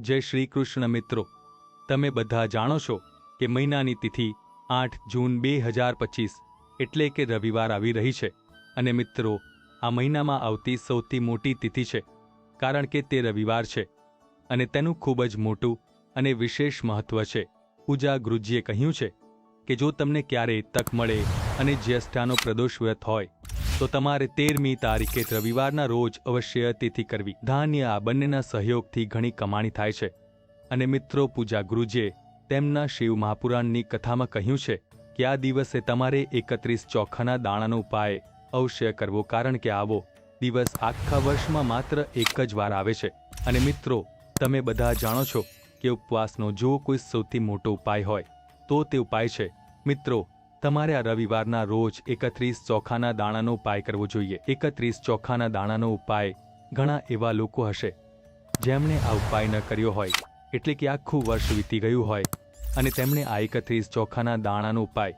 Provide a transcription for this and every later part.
જય શ્રી કૃષ્ણ મિત્રો. તમે બધા જાણો છો કે મહિનાની તિથિ આઠ જૂન બે હજાર પચીસ એટલે કે રવિવાર આવી રહી છે. અને મિત્રો, આ મહિનામાં આવતી સૌથી મોટી તિથિ છે, કારણ કે તે રવિવાર છે. અને તેનું ખૂબ જ મોટું અને વિશેષ મહત્વ છે. પૂજા ગુરુજીએ કહ્યું છે કે જો તમને ક્યારે તક મળે અને જ્યેષ્ઠાનો પ્રદોષ વ્રત હોય તો તમારે તેરમી તારીખે રવિવારના રોજ અવશ્ય તિથિ કરવી. ધાન્ય આ બંનેના સહયોગથી ઘણી કમાણી થાય છે. અને મિત્રો પૂજા ગુરુજીએ તેમના શિવ મહાપુરાણની કથામાં કહ્યું છે કે આ દિવસે તમારે એકત્રીસ ચોખાના દાણાનો ઉપાય અવશ્ય કરવો કારણ કે આવો દિવસ આખા વર્ષમાં માત્ર એક જ વાર આવે છે. અને મિત્રો, તમે બધા જાણો છો કે ઉપવાસનો જો કોઈ સૌથી મોટો ઉપાય હોય, તો તે ઉપાય છે. મિત્રો તમારે આ રવિવારના રોજ એકત્રીસ ચોખાના દાણાનો ઉપાય કરવો જોઈએ. એકત્રીસ ચોખાના દાણાનો ઉપાય ઘણા એવા લોકો હશે જેમણે આ ઉપાય ન કર્યો હોય, એટલે કે આખું વર્ષ વીતી ગયું હોય, અને તેમણે આ એકત્રીસ ચોખાના દાણાનો ઉપાય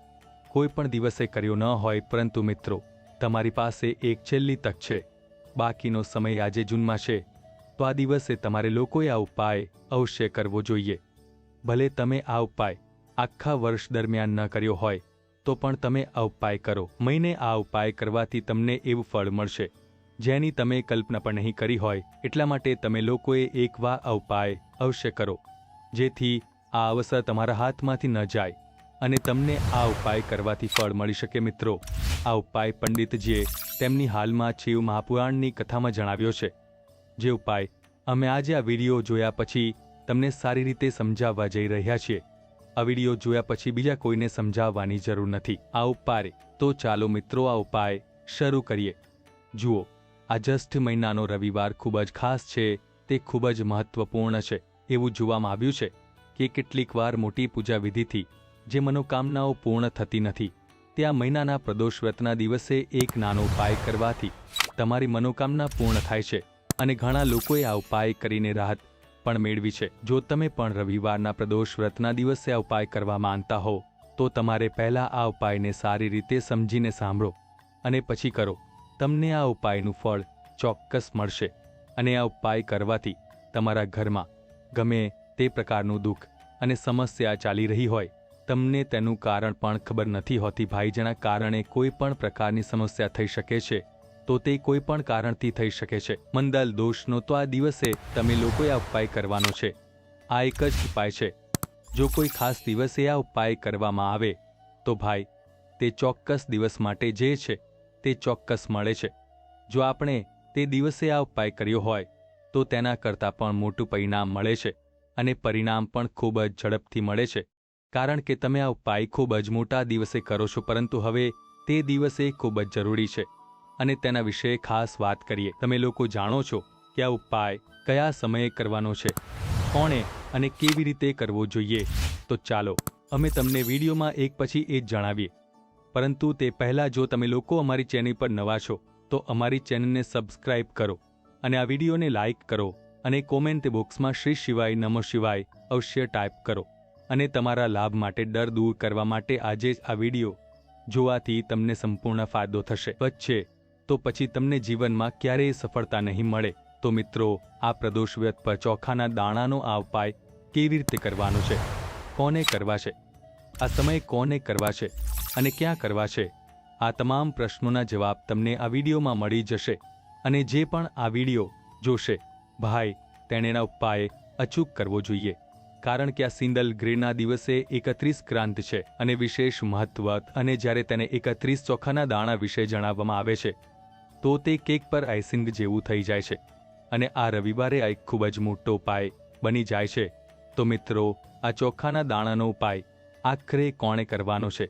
કોઈ પણ દિવસે કર્યો ન હોય. પરંતુ મિત્રો, તમારી પાસે એક છેલ્લી તક છે. બાકીનો સમય આજે જૂનમાં છે, તો આ દિવસે તમારે લોકોએ આ ઉપાય અવશ્ય કરવો જોઈએ. ભલે તમે આ ઉપાય આખા વર્ષ દરમિયાન ન કર્યો હોય તો પણ તમે આ ઉપાય કરો. મહિને આ ઉપાય કરવાથી તમને એવું ફળ મળશે. જેની તમે કલ્પના પણ નહીં કરી હોય, એટલા માટે તમે લોકોએ એકવાર આ ઉપાય અવશ્ય કરો. જેથી આ અવસર તમારા હાથમાંથી ન જાય અને તમને આ ઉપાય કરવાથી ફળ મળી શકે મિત્રો. આ ઉપાય પંડિતજીએ તેમની હાલમાં શિવ મહાપુરાણની કથામાં જણાવ્યો છે. જે ઉપાય અમે આજે આ વીડિયો જોયા પછી તમને સારી રીતે સમજાવવા જઈ રહ્યા છીએ. આ વીડિયો જોયા પછી બીજા કોઈને સમજાવવાની જરૂર નથી. આ ઉપાય તો ચાલો મિત્રો, આ ઉપાય શરૂ કરીએ. જુઓ, આ જસ્ટ મહિનાનો રવિવાર ખૂબ જ ખાસ છે. તે ખૂબ જ મહત્વપૂર્ણ છે. એવું જોવામાં આવ્યું છે કે કેટલીક વાર મોટી પૂજા વિધિથી જે મનોકામનાઓ પૂર્ણ થતી નથી, તે આ મહિનાના પ્રદોષ વ્રતના દિવસે એક નાનો ઉપાય કરવાથી તમારી મનોકામના પૂર્ણ થાય છે. અને ઘણા લોકોએ આ ઉપાય કરીને રાહત પણ મેળવી છે. જો તમે પણ રવિવારના પ્રદોષ વ્રતના દિવસે આ ઉપાય કરવા માંગતા હો, તો તમારે પહેલા આ ઉપાયને સારી રીતે સમજીને સાંભળો અને પછી કરો. તમને આ ઉપાયનું ફળ ચોક્કસ મળશે અને આ ઉપાય કરવાથી તમારા ઘરમાં ગમે તે પ્રકારનું દુઃખ અને સમસ્યા ચાલી રહી હોય. તમને તેનું કારણ પણ ખબર નથી હોતી. ભાઈ કારણે કોઈ પણ પ્રકારની સમસ્યા થઈ શકે છે. તો તે કોઈ પણ કારણથી થઈ શકે છે. મંદલ દોષનો તો આ દિવસે તમે લોકોએ આ ઉપાય કરવાનો છે. આ એક જ ઉપાય છે. જો કોઈ ખાસ દિવસે આ ઉપાય કરવામાં આવે, તો ભાઈ, તે ચોક્કસ દિવસ માટે જે છે, તે ચોક્કસ મળે છે. જો આપણે તે દિવસે આ ઉપાય કર્યો હોય, તો તેના કરતાં પણ મોટું પરિણામ મળે છે અને પરિણામ પણ ખૂબ જ ઝડપથી મળે છે. કારણ કે તમે આ ઉપાય ખૂબ જ મોટા દિવસે કરો છો, પરંતુ હવે તે દિવસે ખૂબ જ જરૂરી છે. અને તેના વિશે ખાસ વાત કરીએ. તમે લોકો જાણો છો કે આ ઉપાય, કયા સમયે કરવાનો છે, કોણે અને કેવી રીતે કરવો જોઈએ. તો ચાલો, અમે તમને વિડીયોમાં એક પછી એ જ જણાવીએ. પરંતુ તે પહેલાં જો તમે લોકો અમારી ચેનલ પર નવા છો, તો અમારી ચેનલને સબસ્ક્રાઇબ કરો અને આ વિડીયોને લાઇક કરો અને કોમેન્ટ બોક્સમાં શ્રી શિવાય નમો શિવાય અવશ્ય ટાઈપ કરો. અને તમારા લાભ માટે ડર દૂર કરવા માટે આજે જ આ વીડિયો જોવાથી તમને સંપૂર્ણ ફાયદો થશે. વચ્ચે તો પછી તમને જીવનમાં ક્યારેય સફળતા નહીં મળે. તો મિત્રો, આ પ્રદોષ વ્યત પર ચોખાના દાણાનો આ ઉપાય કેવી રીતે કરવાનો છે? કોને કરવા છે આ સમય કોને કરવા છે અને ક્યાં કરવા છે આ તમામ પ્રશ્નોના જવાબ તમને આ વિડીયોમાં મળી જશે. અને જે પણ આ વીડિયો જોશે, ભાઈ, તેણેના ઉપાય અચૂક કરવો જોઈએ. કારણ કે આ સિંદલ ગ્રેના દિવસે એકત્રીસ ક્રાંત છે અને વિશેષ મહત્વ અને જ્યારે તેને એકત્રીસ ચોખાના દાણા વિશે જણાવવામાં આવે છે તો તે કેક પર આઈસિંગ જેવું થઈ જાય છે. અને આ રવિવારે આ એક ખૂબ જ મોટો પાય બની જાય છે. તો મિત્રો, આ ચોખાના દાણાનો ઉપાય આખરે કોણે કરવાનો છે?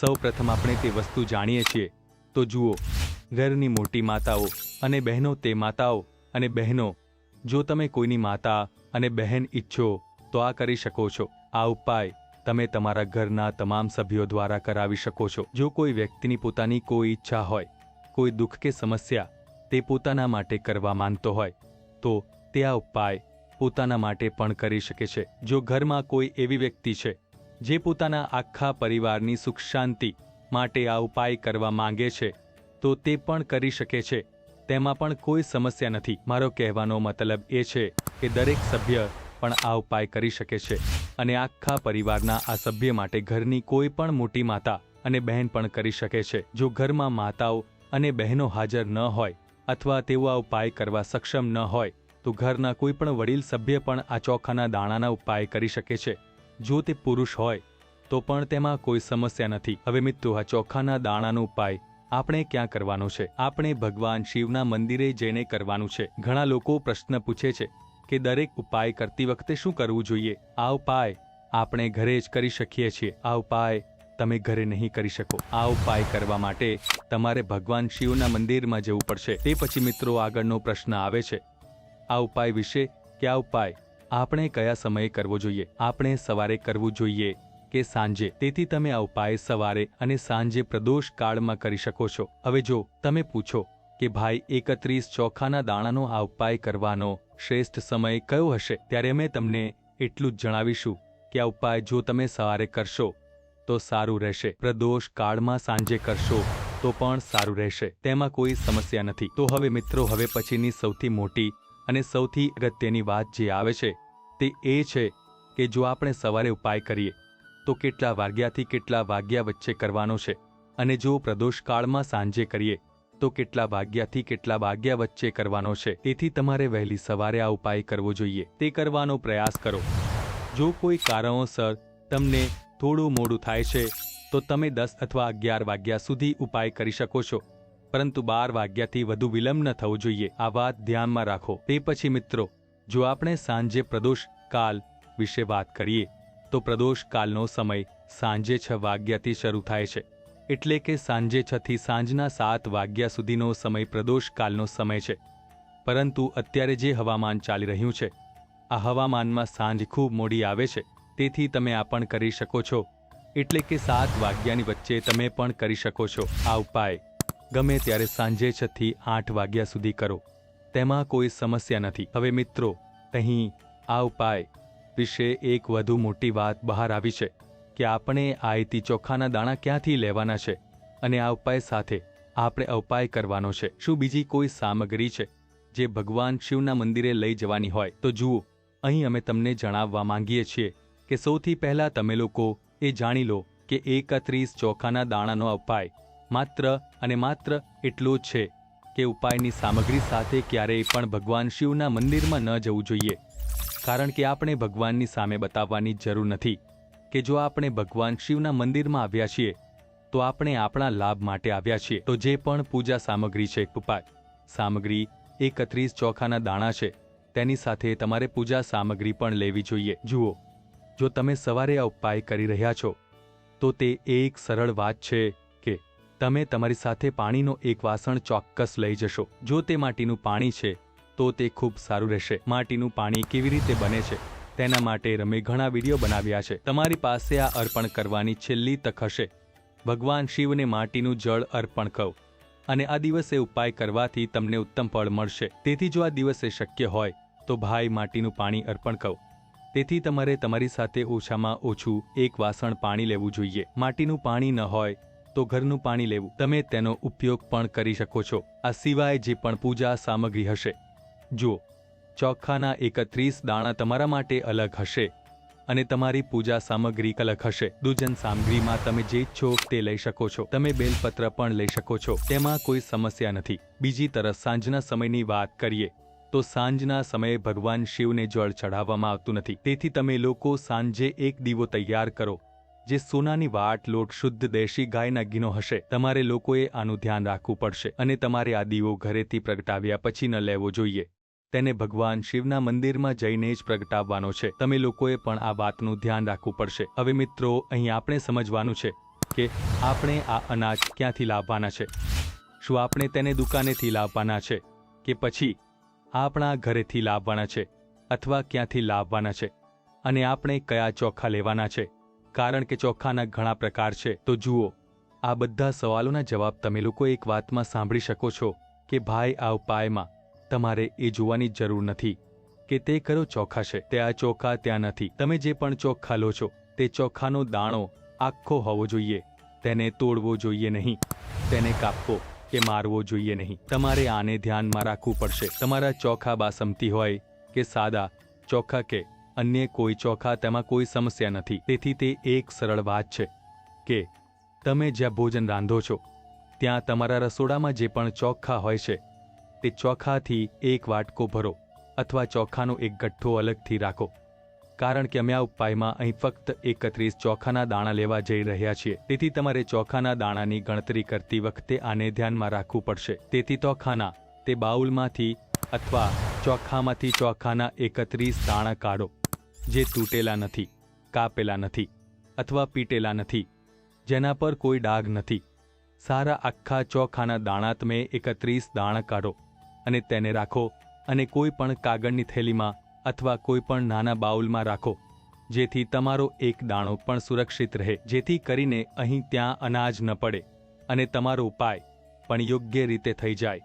સૌ પ્રથમ આપણે તે વસ્તુ જાણીએ છીએ. તો જુઓ, ઘરની મોટી માતાઓ અને બહેનો તે માતાઓ અને બહેનો, જો તમે કોઈની માતા અને બહેન ઈચ્છો, તો આ કરી શકો છો. આ ઉપાય તમે તમારા ઘરના તમામ સભ્યો દ્વારા કરાવી શકો છો. જો કોઈ વ્યક્તિની પોતાની કોઈ ઈચ્છા હોય કોઈ દુઃખ કે સમસ્યા તે પોતાના માટે કરવા માંગતો હોય, તો તે આ ઉપાય પોતાના માટે પણ કરી શકે છે. જો ઘરમાં કોઈ એવી વ્યક્તિ છે, જે પોતાના આખા પરિવારની સુખ શાંતિ માટે આ ઉપાય કરવા માંગે છે, તો તે પણ કરી શકે છે. તેમાં પણ કોઈ સમસ્યા નથી. મારો કહેવાનો મતલબ એ છે કે દરેક સભ્ય પણ આ ઉપાય કરી શકે છે અને આખા પરિવારના આ સભ્ય માટે ઘરની કોઈ પણ મોટી માતા અને બહેન પણ કરી શકે છે. જો ઘરમાં માતાઓ અને બહેનો હાજર ન હોય અથવા તેઓ આ ઉપાય કરવા સક્ષમ ન હોય, તો ઘરના કોઈ પણ વડીલ સભ્ય પણ આ ચોખાના દાણાના ઉપાય કરી શકે છે. જો તે પુરુષ હોય, તો પણ તેમાં કોઈ સમસ્યા નથી. હવે મિત્રો, આ ચોખાના દાણાનો ઉપાય આપણે ક્યાં કરવાનો છે? આપણે ભગવાન શિવના મંદિરે જઈને કરવાનું છે. ઘણા લોકો પ્રશ્ન પૂછે છે કે દરેક ઉપાય કરતી વખતે શું કરવું જોઈએ? આ ઉપાય આપણે ઘરે જ કરી શકીએ છીએ. આ ઉપાય તમે ઘરે નહીં કરી શકો. આ ઉપાય કરવા માટે તમારે ભગવાન શિવના મંદિરમાં જવું પડશે. તે પછી મિત્રો આગળનો પ્રશ્ન આવે છે. આ ઉપાય વિશે કે આ ઉપાય? આપણે કયા સમયે કરવો જોઈએ? આપણે સવારે કરવું જોઈએ કે સાંજે? તેથી તમે આ ઉપાય સવારે અને સાંજે પ્રદોષ કાળમાં કરી શકો છો. હવે જો તમે પૂછો કે ભાઈ, એકત્રીસ ચોખાના દાણાનો આ ઉપાય કરવાનો શ્રેષ્ઠ સમય કયો હશે? ત્યારે અમે તમને એટલું જ જણાવીશું. કે આ ઉપાય? જો તમે સવારે કરશો તો સારું રહેશે. પ્રદોષ કાળમાં સાંજે કરશો તો પણ સારું રહેશે. તેમાં કોઈ સમસ્યા નથી. તો હવે મિત્રો, હવે પછીની સૌથી મોટી અને સૌથી અગત્યની વાત જે આવે છે તે એ છે કે જો આપણે સવારે ઉપાય કરીએ, તો કેટલા વાગ્યાથી કેટલા વાગ્યા વચ્ચે કરવાનો છે? અને જો પ્રદોષકાળમાં સાંજે કરીએ, તો કેટલા વાગ્યાથી કેટલા વાગ્યા વચ્ચે કરવાનો છે? તેથી તમારે વહેલી સવારે આ ઉપાય કરવો જોઈએ. તે કરવાનો પ્રયાસ કરો. જો કોઈ કારણોસર તમને થોડું મોડું થાય છે, તો તમે દસ અથવા અગિયાર વાગ્યા સુધી ઉપાય કરી શકો છો. પરંતુ બાર વાગ્યાથી વધુ વિલંબ ન થવો જોઈએ. આ વાત ધ્યાનમાં રાખો. તે પછી મિત્રો, જો આપણે સાંજે પ્રદોષ કાલ વિશે વાત કરીએ, તો પ્રદોષ કાલનો સમય સાંજે છ વાગ્યાથી શરૂ થાય છે. એટલે કે સાંજે છ થી સાંજના સાત વાગ્યા સુધીનો સમય પ્રદોષ કાલનો સમય છે. પરંતુ અત્યારે જે હવામાન ચાલી રહ્યું છે, આ હવામાનમાં સાંજ ખૂબ મોડી આવે છે. તેથી તમે આ પણ કરી શકો છો. એટલે કે સાત વાગ્યાની વચ્ચે તમે પણ કરી શકો છો. આ ઉપાય. ગમે ત્યારે સાંજે છથી આઠ વાગ્યા સુધી કરો. તેમાં કોઈ સમસ્યા નથી. હવે મિત્રો, અહીં આ ઉપાય વિશે એક વધુ મોટી વાત બહાર આવી છે કે આપણે આયતી ચોખાના દાણા ક્યાંથી લેવાના છે અને આ ઉપાય સાથે આપણે ઉપાય કરવાનો છે. શું બીજી કોઈ સામગ્રી છે જે ભગવાન શિવના મંદિરે લઈ જવાની હોય? તો જુઓ, અહીં અમે તમને જણાવવા માંગીએ છીએ કે સૌથી પહેલા તમે લોકો એ જાણી લો કે એકત્રીસ ચોખાના દાણાનો ઉપાય માત્ર અને માત્ર એટલો જ છે કે ઉપાયની સામગ્રી સાથે ક્યારેય પણ ભગવાન શિવના મંદિરમાં ન જવું જોઈએ. કારણ કે આપણે ભગવાનની સામે બતાવવાની જરૂર નથી કે જો આપણે ભગવાન શિવના મંદિરમાં આવ્યા છીએ, તો આપણે આપણા લાભ માટે આવ્યા છીએ. તો જે પણ પૂજા સામગ્રી છે, ઉપાય સામગ્રી, એકત્રીસ ચોખાના દાણા છે, તેની સાથે તમારે પૂજા સામગ્રી પણ લેવી જોઈએ. જુઓ જો તમે સવારે આ ઉપાય કરી રહ્યા છો, તો તે એક સરળ વાત છે કે તમે તમારી સાથે પાણીનો એક વાસણ ચોક્કસ લઈ જશો. જો તે માટીનું પાણી છે, તો તે ખૂબ સારું રહેશે. માટીનું પાણી કેવી રીતે બને છે, તેના માટે રમે ઘણા વીડિયો બનાવ્યા છે. તમારી પાસે આ અર્પણ કરવાની છેલ્લી તક હશે. ભગવાન શિવને માટીનું જળ અર્પણ કહો અને આ દિવસે ઉપાય કરવાથી તમને ઉત્તમ ફળ મળશે. તેથી જો આ દિવસે શક્ય હોય, તો ભાઈ માટીનું પાણી અર્પણ કહો તેથી તમારે તમારી સાથે ઓછામાં ઓછું એક વાસણ પાણી લેવું જોઈએ. માટીનું પાણી ન હોય તો ઘરનું પાણી લેવું. તમે તેનો ઉપયોગ પણ કરી શકો છો. આ સિવાય જે પણ પૂજા સામગ્રી હશે. જુઓ, ચોખાના એકત્રીસ દાણા તમારા માટે અલગ હશે અને તમારી પૂજા સામગ્રી અલગ હશે. દુજન સામગ્રીમાં તમે જે ઈચ્છો તે લઈ શકો છો. તમે બેલપત્ર પણ લઈ શકો છો. તેમાં કોઈ સમસ્યા નથી. બીજી તરફ સાંજના સમયની વાત કરીએ. તો સાંજના સમયે ભગવાન શિવને જળ ચઢાવવામાં આવતું નથી. તેથી તમે લોકો સાંજે એક દીવો તૈયાર કરો, જે સોનાની વાટ, લોટ શુદ્ધ દેશી ગાયના ઘીનો હશે. તમારે લોકોએ આનું ધ્યાન રાખવું પડશે અને તમારે આ દીવો ઘરેથી પ્રગટાવ્યા પછી ન લેવો જોઈએ. તેને ભગવાન શિવના મંદિરમાં જઈને જ પ્રગટાવવાનો છે. તમે લોકોએ પણ આ વાતનું ધ્યાન રાખવું પડશે. હવે મિત્રો, અહીં આપણે સમજવાનું છે કે આપણે આ અનાજ ક્યાંથી લાવવાના છે? શું આપણે તેને દુકાનેથી લાવવાના છે? કે પછી આપણા ઘરેથી લાવવાના છે અથવા ક્યાંથી લાવવાના છે અને આપણે કયા ચોખા લેવાના છે? કારણ કે ચોખાના ઘણા પ્રકાર છે. તો જુઓ, આ બધા સવાલોના જવાબ તમે લોકો એક વાતમાં સાંભળી શકો છો કે, ભાઈ, આ ઉપાયમાં તમારે એ જોવાની જરૂર નથી કે તે કયો ચોખા છે. તે આ ચોખા ત્યાં નથી. તમે જે પણ ચોખા લો છો, તે ચોખાનો દાણો આખો હોવો જોઈએ. તેને તોડવો જોઈએ નહીં. તેને કાપવો કે મારવો જોઈએ નહીં. તમારે આને ધ્યાનમાં રાખવું પડશે. તમારા ચોખા બાસમતી હોય કે સાદા ચોખા કે અન્ય કોઈ ચોખા, તેમાં કોઈ સમસ્યા નથી. તેથી તે એક સરળ વાત છે કે તમે જ્યાં ભોજન રાંધો છો, ત્યાં તમારા રસોડામાં જે પણ ચોખા હોય છે, તે ચોખાથી એક વાટકો ભરો અથવા ચોખાનો એક ગઠ્ઠો અલગથી રાખો. કારણ કે અમે આ ઉપાયમાં અહીં ફક્ત એકત્રીસ ચોખાના દાણા લેવા જઈ રહ્યા છીએ. તેથી તમારે ચોખાના દાણાની ગણતરી કરતી વખતે આને ધ્યાનમાં રાખવું પડશે. તેથી ચોખાના તે બાઉલમાંથી અથવા ચોખામાંથી ચોખાના એકત્રીસ દાણા કાઢો, જે તૂટેલા નથી, કાપેલા નથી અથવા પીટેલા નથી, જેના પર કોઈ ડાઘ નથી. સારા આખા ચોખાના દાણા તમે એકત્રીસ દાણા કાઢો અને તેને રાખો અને કોઈ પણ કાગળની થેલીમાં અથવા કોઈ પણ નાના બાઉલમાં રાખો, જેથી તમારો એક દાણો પણ સુરક્ષિત રહે, જેથી કરીને અહીં ત્યાં અનાજ ન પડે અને તમારો ઉપાય પણ યોગ્ય રીતે થઈ જાય.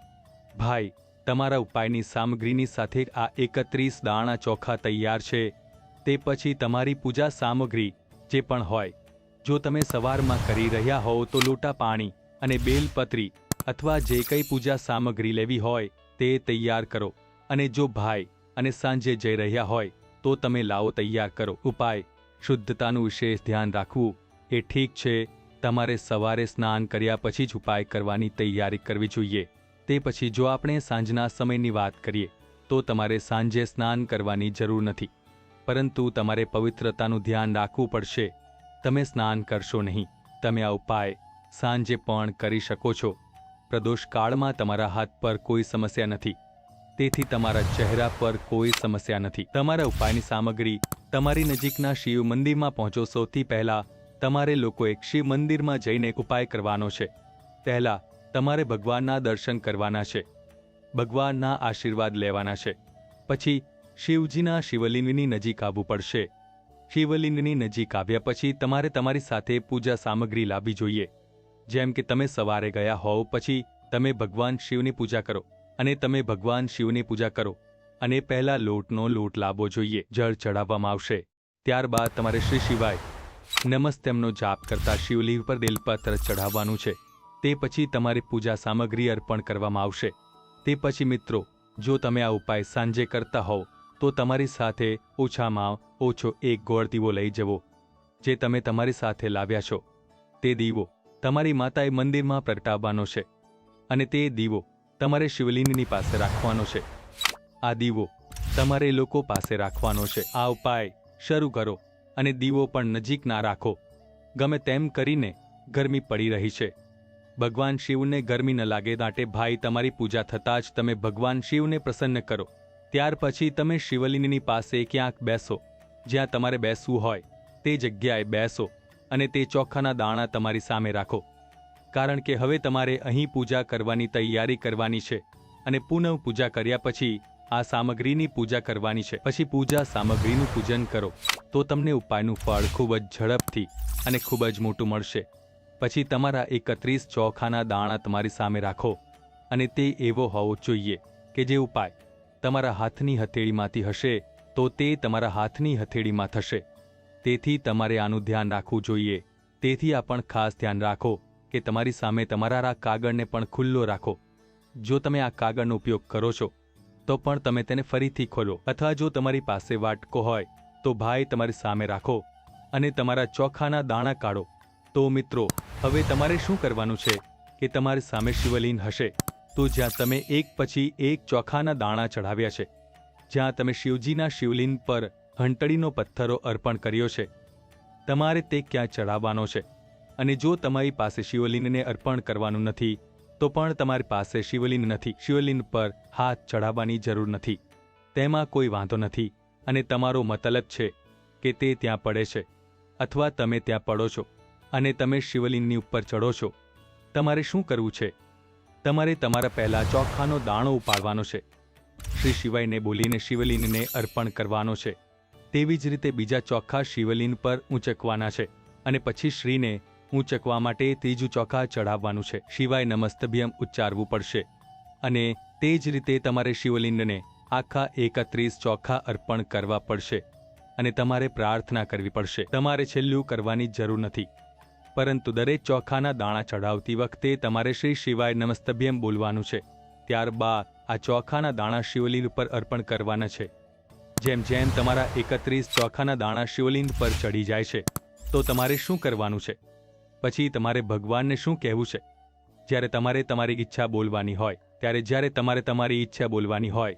ભાઈ, તમારા ઉપાયની સામગ્રીની સાથે આ એકત્રીસ દાણા ચોખા તૈયાર છે. તે પછી તમારી પૂજા સામગ્રી, જે પણ હોય, જો તમે સવારમાં કરી રહ્યા હોવ તો લોટા પાણી અને બેલપત્રી અથવા જે કંઈ પૂજા સામગ્રી લેવી હોય, તે તૈયાર કરો. અને જો ભાઈ અને સાંજે જઈ રહ્યા હોય તો તમે લાવો તૈયાર કરો. ઉપાય. શુદ્ધતાનું વિશેષ ધ્યાન રાખવું. એ ઠીક છે, તમારે સવારે સ્નાન કર્યા પછી જ ઉપાય કરવાની તૈયારી કરવી જોઈએ. તે પછી જો આપણે સાંજના સમયની વાત કરીએ, તો તમારે સાંજે સ્નાન કરવાની જરૂર નથી. પરંતુ તમારે પવિત્રતાનું ધ્યાન રાખવું પડશે. તમે સ્નાન કરશો નહીં. તમે આ ઉપાય સાંજે પણ કરી શકો છો. પ્રદોષ કાળમાં તમારા હાથ પર કોઈ સમસ્યા નથી. તેથી તમારા ચહેરા પર કોઈ સમસ્યા નથી. તમારા ઉપાયની સામગ્રી તમારી નજીકના શિવ મંદિરમાં પહોંચો. સૌથી પહેલા તમારે લોકો એક શિવ મંદિરમાં જઈને ઉપાય કરવાનો છે. પહેલા તમારે ભગવાનના દર્શન કરવાના છે. ભગવાનના આશીર્વાદ લેવાના છે. પછી શિવજીના શિવલિંગની નજીક આવવું પડશે. શિવલિંગની નજીક આવ્યા પછી તમારે તમારી સાથે પૂજા સામગ્રી લાવવી જોઈએ. જેમ કે તમે સવારે ગયા હોવ, પછી તમે ભગવાન શિવની પૂજા કરો. અને તમે ભગવાન શિવની પૂજા કરો અને પહેલા લોટનો લોટ લાવવો જોઈએ. જળ ચડાવવામાં આવશે. ત્યારબાદ તમારે શ્રી શિવાય નમસ્તેમનો જાપ કરતા શિવલિંગ પર બેલપત્ર ચઢાવવાનું છે. તે પછી તમારી પૂજા સામગ્રી અર્પણ કરવામાં આવશે. તે પછી મિત્રો, જો તમે આ ઉપાય સાંજે કરતા હોવ, તો તમારી સાથે ઓછામાં ઓછો એક ગોળ દીવો લઈ જવો, જે તમે તમારી સાથે લાવ્યા છો. તે દીવો તમારી માતાએ મંદિરમાં પ્રગટાવવાનો છે. અને તે દીવો તમારે શિવલિંગની પાસે રાખવાનો છે. આ દીવો તમારે લોકો પાસે રાખવાનો છે. આ ઉપાય શરૂ કરો અને દીવો પણ નજીક ના રાખો. ગમે તેમ કરીને ગરમી પડી રહી છે. ભગવાન શિવને ગરમી ન લાગે માટે ભાઈ તમારી પૂજા થતાં જ તમે ભગવાન શિવને પ્રસન્ન કરો. ત્યાર પછી તમે શિવલિંગની પાસે ક્યાંક બેસો. જ્યાં તમારે બેસવું હોય તે જગ્યાએ બેસો અને તે ચોખાના દાણા તમારી સામે રાખો. કારણ કે હવે તમારે અહીં પૂજા કરવાની તૈયારી કરવાની છે અને પુનઃ પૂજા કર્યા પછી આ સામગ્રીની પૂજા કરવાની છે. પછી પૂજા સામગ્રીનું પૂજન કરો, તો તમને ઉપાયનું ફળ ખૂબ જ ઝડપથી અને ખૂબ જ મોટું મળશે. પછી તમારા એકત્રીસ ચોખાના દાણા તમારી સામે રાખો અને તે એવો હોવો જોઈએ કે જે ઉપાય તમારા હાથની હથેળીમાંથી હશે, તો તે તમારા હાથની હથેળીમાં થશે. તેથી તમારે આનું ધ્યાન રાખવું જોઈએ. તેથી આ પણ ખાસ ધ્યાન રાખો. કે તમારી સામે તમારા આ કાગળને પણ ખુલ્લો રાખો. જો તમે આ કાગળનો ઉપયોગ કરો છો, તો પણ તમે તેને ફરીથી ખોલો. અથવા જો તમારી પાસે વાટકો હોય, તો ભાઈ તમારી સામે રાખો અને તમારા ચોખાના દાણા કાઢો. તો મિત્રો, હવે તમારે શું કરવાનું છે કે તમારી સામે શિવલિંગ હશે, તો જ્યાં તમે એક પછી એક ચોખાના દાણા ચઢાવ્યા છે, જ્યાં તમે શિવજીના શિવલિંગ પર ઘંટડીનો પથ્થરો અર્પણ કર્યો છે. તમારે તે ક્યાં ચઢાવવાનો છે? અને જો તમારી પાસે શિવલિંગને અર્પણ કરવાનું નથી, તો પણ તમારી પાસે શિવલિંગ નથી. શિવલિંગ પર હાથ ચઢાવવાની જરૂર નથી. તેમાં કોઈ વાંધો નથી. અને તમારો મતલબ છે કે તે ત્યાં પડે છે. અથવા તમે ત્યાં પડો છો. અને તમે શિવલિંગની ઉપર ચઢો છો. તમારે શું કરવું છે? તમારે તમારા પહેલા ચોખાનો દાણો ઉપાડવાનો છે. શ્રી શિવાયને બોલીને શિવલિંગને અર્પણ કરવાનો છે. તેવી જ રીતે બીજા ચોખ્ખા શિવલિંગ પર ઊંચકવાના છે. અને પછી શ્રીને ઊંચકવા માટે ત્રીજું ચોખા ચઢાવવાનું છે. શિવાય નમસ્તભ્યમ ઉચ્ચારવું પડશે. અને તે જ રીતે તમારે શિવલિંગને આખા એકત્રીસ ચોખા અર્પણ કરવા પડશે અને તમારે પ્રાર્થના કરવી પડશે. તમારે છેલ્લું કરવાની જરૂર નથી. પરંતુ દરેક ચોખાના દાણા ચઢાવતી વખતે તમારે શ્રી શિવાય નમસ્તભ્યમ બોલવાનું છે. ત્યારબાદ આ ચોખાના દાણા શિવલિંગ પર અર્પણ કરવાના છે. જેમ જેમ તમારા એકત્રીસ ચોખાના દાણા શિવલિંગ પર ચડી જાય છે, તો તમારે શું કરવાનું છે? પછી તમારે ભગવાનને શું કહેવું છે? જ્યારે તમારે તમારી ઈચ્છા બોલવાની હોય, ત્યારે જ્યારે તમારે તમારી ઈચ્છા બોલવાની હોય,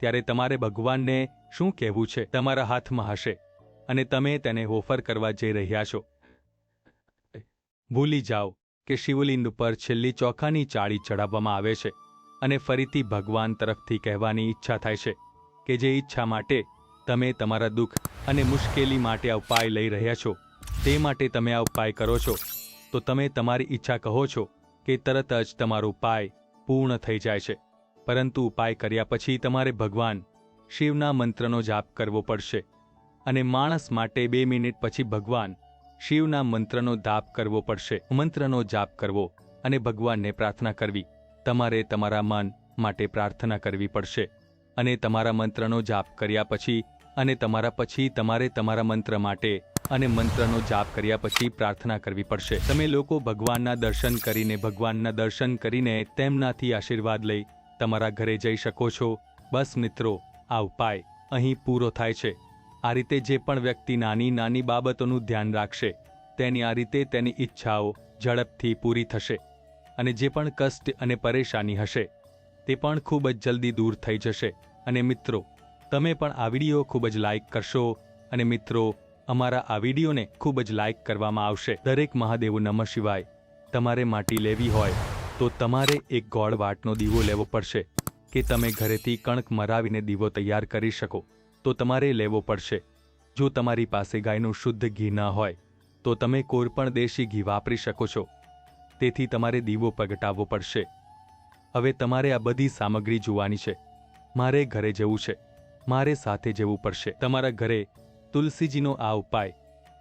ત્યારે તમારે ભગવાનને શું કહેવું છે? તમારા હાથમાં હશે અને તમે તેને ઓફર કરવા જઈ રહ્યા છો. ભૂલી જાઓ કે શિવલિંગ ઉપર છેલ્લી ચોખાની ચાળી ચડાવવામાં આવે છે અને ફરીથી ભગવાન તરફથી કહેવાની ઈચ્છા થાય છે કે જે ઈચ્છા માટે તમે તમારા દુઃખ અને મુશ્કેલી માટે આ ઉપાય લઈ રહ્યા છો, તે માટે તમે આ ઉપાય કરો છો. તો તમે તમારી ઈચ્છા કહો છો કે તરત જ તમારો ઉપાય પૂર્ણ થઈ જાય છે. પરંતુ ઉપાય કર્યા પછી તમારે ભગવાન શિવના મંત્રનો જાપ કરવો પડશે અને માણસ માટે બે મિનિટ પછી ભગવાન શિવના મંત્રનો જાપ કરવો પડશે. મંત્રનો જાપ કરવો અને ભગવાનને પ્રાર્થના કરવી. તમારે તમારા મન માટે પ્રાર્થના કરવી પડશે અને તમારા મંત્રનો જાપ કર્યા પછી અને તમારા પછી તમારે તમારા મંત્ર માટે અને મંત્રનો જાપ કર્યા પછી પ્રાર્થના કરવી પડશે. તમે લોકો ભગવાનના દર્શન કરીને, ભગવાનના દર્શન કરીને તેમનાથી આશીર્વાદ લઈ તમારા ઘરે જઈ શકો છો. બસ મિત્રો, આ ઉપાય અહીં પૂરો થાય છે. આ રીતે જે પણ વ્યક્તિ નાની નાની બાબતોનું ધ્યાન રાખશે, તેની આ રીતે તેની ઈચ્છાઓ ઝડપથી પૂરી થશે અને જે પણ કષ્ટ અને પરેશાની હશે, તે પણ ખૂબ જ જલ્દી દૂર થઈ જશે. અને મિત્રો, તમે પણ આ વીડિયો ખૂબ જ લાઈક કરશો અને મિત્રો અમારા આ વિડીયોને ખૂબ જ લાઇક કરવામાં આવશે. દરેક મહાદેવ નમઃ શિવાય તમારે માટી લેવી હોય તો તમારે એક ગોળ વાટનો દીવો લેવો પડશે કે તમે ઘરેથી કણક મરાવીને દીવો તૈયાર કરી શકો તો તમારે લેવો પડશે. જો તમારી પાસે ગાયનું શુદ્ધ ઘી ન હોય તો તમે કોઈ પણ દેશી ઘી વાપરી શકો છો. તેથી તમારે દીવો પ્રગટાવવો પડશે. હવે તમારે આ બધી સામગ્રી જોવાની છે. મારે ઘરે જવું છે. મારે સાથે જવું પડશે. તમારા ઘરે તુલસીજીનો આ ઉપાય.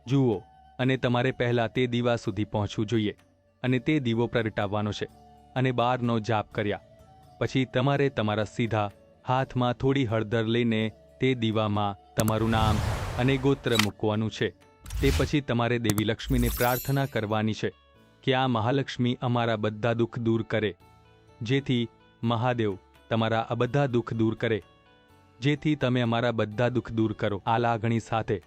જુઓ, અને તમારે પહેલાં તે દીવા સુધી પહોંચવું જોઈએ, અને તે દીવો પ્રગટાવવાનો છે, અને બારનો જાપ કર્યા. પછી તમારે તમારા સીધા હાથમાં થોડી હળદર લઈને તે દીવામાં તમારું નામ અને ગોત્ર મૂકવાનું છે. તે પછી તમારે દેવી લક્ષ્મીને પ્રાર્થના કરવાની છે કે આ મહાલક્ષ્મી અમારા બધા દુઃખ દૂર કરે. જેથી મહાદેવ તમારા આ બધા દુઃખ દૂર કરે. જેથી તમે અમારા બધા દુઃખ દૂર કરો. આ લાગણી સાથે.